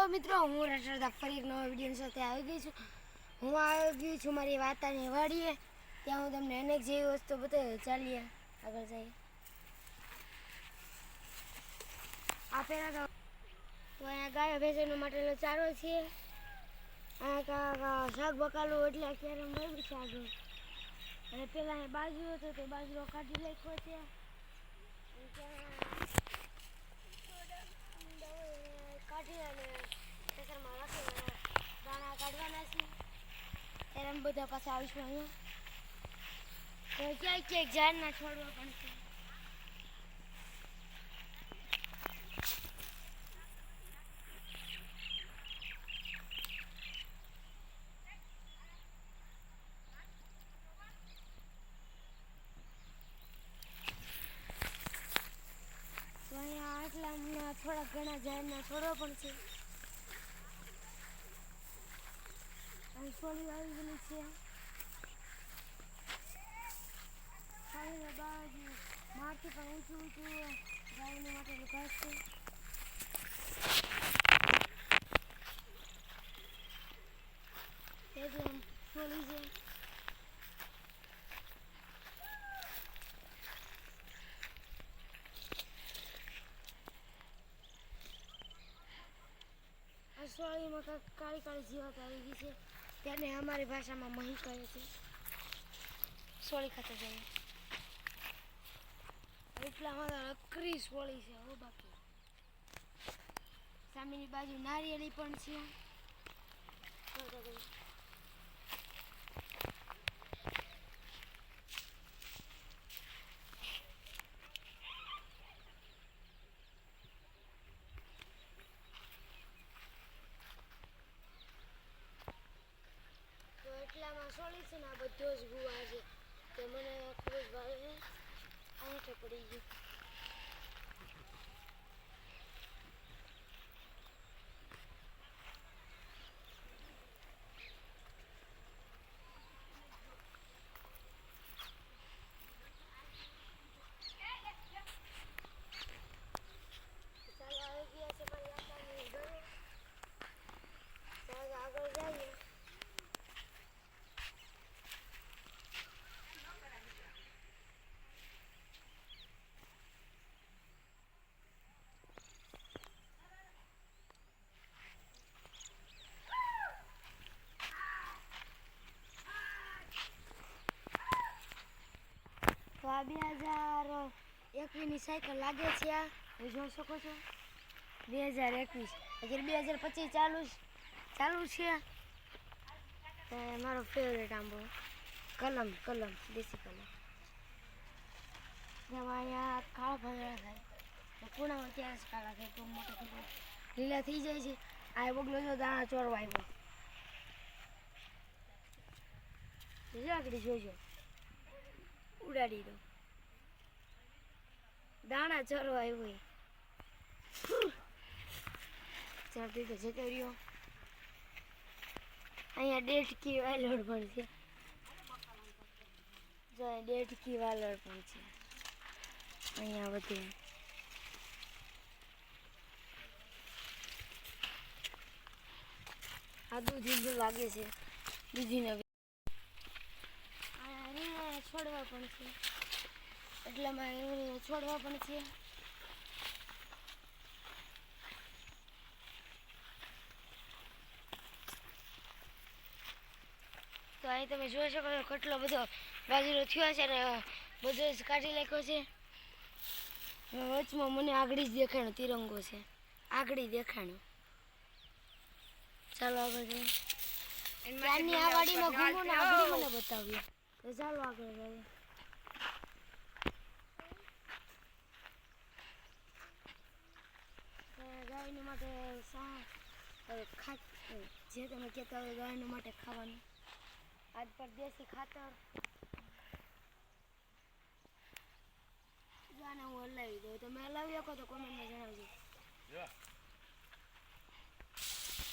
Hello મિત્રો, હું રટરદા ફરી એક નવા વીડિયો સાથે આવી ગઈ છું. હું આવી ગઈ છું મારી વાતાની વાડીએ. ત્યાં હું તમને અનેક જેવી વસ્તુ બધા ચાલીએ, આગળ જઈએ. આ પહેલાં તો અહીંયા ગાય ભેંસોનો માટેનો ચારો છે અહીંયા શાક બકાલું એટલે અત્યારે મળ્યું છે આગળ અને પહેલાં અહીંયા બાજરો હતો, તે બાજરો કાઢી નાખ્યો છે. કાઢી અને દાણા કાઢવાના છે. ત્યારે બધા પાછા આવીશું અહીંયા. ક્યાંક ક્યાંક ઝાડના છોડવા પણ છે તો અહીંયા આટલા હમણાં ઘણા છોડવા પણ છે. સોલી આવી ગયેલી છે. બાજુ મારથી પણ ઊંચું ઊંચું ગાયને માટે ઘાસ છે એટલે આમ સોલી છે આ સોળીમાં કાંઈક કાળી કાળી જીવાત આવી ગઈ છે. તેને અમારી ભાષામાં મહી કહે છે. સોળી ખાતે જઈએ. એટલામાં તો અકરી સોળી છે, હો બાકી. સામેની બાજુ નારિયેળી પણ છે તો તો ભાઈ. તો એટલામાં સોળી છે ને આ બધો જ ગુવા છે. તે મને ખૂબ જ ભાવે અહીં પડી ગયું ચાલો આવી ગયા છે મારી આટાની ઘરે તો હવે આગળ જઈએ તો આ બે હજાર એકવીસની સાયકલ લાગે છે આ. તમે જોઈ શકો છો? બે હજાર એકવીસ. અત્યારે બે હજાર પચીસ ચાલુ ચાલુ છે. મારો ફેવરેટ આંબો. કલમ કલમ, દેશી કલમ. જેમાં અહીંયા કાળા ભંગડા થાય. તો પૂનામાં ત્યાં જ થાય તો મોટો લીલા થઈ જાય છે. આ બગલો જો દાણા ચોરવા આવ્યો. આગળ, જોજો. ઉડાડી દો. દાણા ચરવા આવ્યો ચરતી તો જતો રહ્યો. અહીંયા ડેટકી વાલોડ પણ છે. જો ડેટકી વાલોડ પણ છે. અહીંયા બધું. આદુ દૂધી લાગે છે. આ રીંગણા છોડવા પણ છે. એટલામાં રીંગણા છોડવા પણ છે. તો અહીં તમે જોઈ શકો છો કેટલો બધો બાજરો થયો છે અને બધો જ કાઢી નાખ્યો છે. વચમાં મને આગળ જ દેખાણો તિરંગો છે. આગળ દેખાણો. ચાલો આગળ જઈએ. ત્યાંની આ વાડીમાં ઘૂમો ને આગળ મને બતાવ્યું તો ચાલો આગળ જઈએ. ગાયને માટે સા જે તમે કહેતા હોય ગાયને માટે ખાવાનું. આજ પર દેશી ખાતર. ગાને હું હલાવી દઉં. તમે હલાવી શકો તો કોમેન્ટમાં જણાવજો.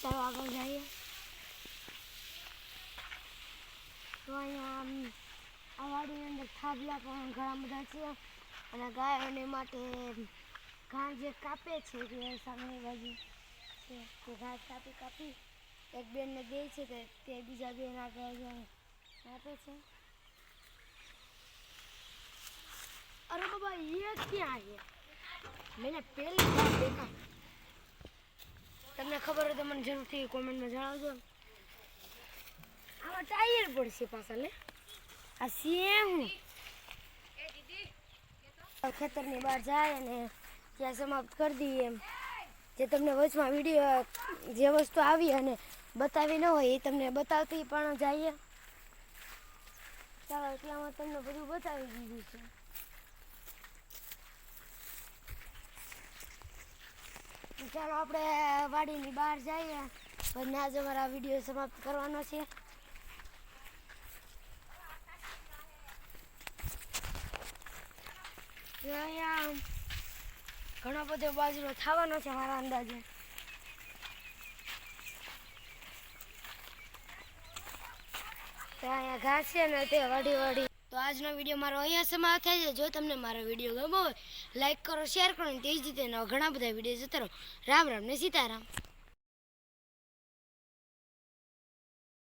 ચાલો આગળ જઈએ. તો અહીંયા આમ આ વાડીની અંદર થાબલા પણ ઘણા બધા છે. અને ગાયોને માટે ઘાસ જે કાપે છે તે સામેની બાજુ. છે તે ઘાસ કાપી કાપી એક બેનને દે છે તે તે બીજા બેન આગળ આપે છે. અરે બાબા એ ક્યાં છે? મેને પહેલી વાર દેખા તમને ખબર હોય તો મને જરૂરથી કોમેન્ટમાં જણાવજો. આમાં ટાયર પડશે પાછા લે આ સેમ ખેતરની બહાર જાય અને ત્યાં સમાપ્ત કરી દઈએ એમ. જે તમને વચમાં વીડિયો જે વસ્તુ આવી અને બતાવી ન હોય એ તમને બતાવતી પણ જઈએ. ચાલો એટલામાં તમને બધું બતાવી દીધું છે. ચાલો આપણે વાડીની બહાર જઈએ. અને આજ અમારા વીડિયો સમાપ્ત કરવાનો છે. Yeah, અહીંયા ઘણો બધો બાજરો થવાનો છે મારા અંદાજે. અહીંયા ઘાસ છે ને તે વાડી વાડી. તો આજનો વીડિયો મારો અહીંયા સમાપ્ત થાય છે. જો તમને મારો વીડિયો ગમો હોય લાઈક કરો શેર કરો ને તે જ રીતે ઘણા બધા વીડિયો જતા રહો. રામ રામ ને સીતારામ.